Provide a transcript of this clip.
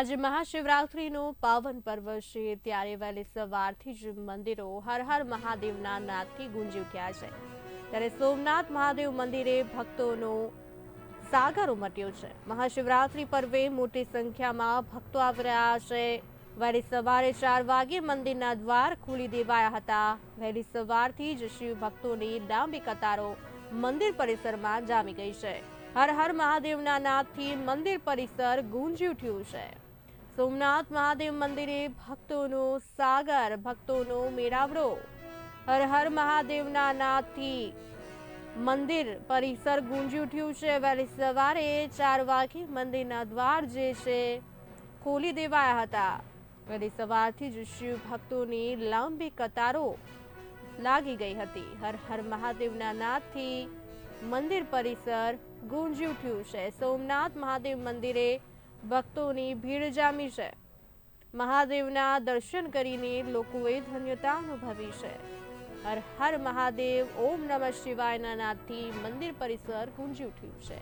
આજે મહાશિવરાત્રિનું પાવન પર્વ છે, ત્યારે વહેલી સવારથી જ મંદિરો હર હર મહાદેવના નાદથી ગુંજી ઉઠ્યા છે. ત્યારે સોમનાથ મહાદેવ મંદિરે ભક્તોનો સાગર ઉમટ્યો છે. મહાશિવરાત્રિ પર્વે મોટી સંખ્યામાં ભક્તો આવી રહ્યા છે. વહેલી સવારે ચાર વાગે મંદિરના દ્વાર ખોલી દેવાયા હતા. વહેલી સવારથી જ શિવ ભક્તોની લાંબી કતારો મંદિર પરિસરમાં જામી ગઈ છે. હર હર મહાદેવના નાદથી મંદિર પરિસર ગુંજી ઉઠ્યું છે. સોમનાથ મહાદેવ મંદિરે ભક્તોનો સાગર, ભક્તોનો મેળાવડો. હર હર મહાદેવના નાદથી મંદિર પરિસર ગુંજી ઉઠ્યું છે. વહેલી સવારે ચાર વાગે મંદિરના દ્વાર જે છે ખોલી દેવાયા હતા. વહેલી સવારથી જ શિવ ભક્તોની લાંબી કતારો લાગી ગઈ હતી. હર હર મહાદેવના નાદથી મંદિર પરિસર ગુંજી ઉઠ્યું છે. સોમનાથ મહાદેવ મંદિરે ભક્તોની ભીડ જામી છે. મહાદેવના દર્શન કરીને લોકોએ ધન્યતા અનુભવી છે. હર હર મહાદેવ, ઓમ નમઃ શિવાયના નાદથી મંદિર પરિસર ગુંજી ઉઠ્યું છે.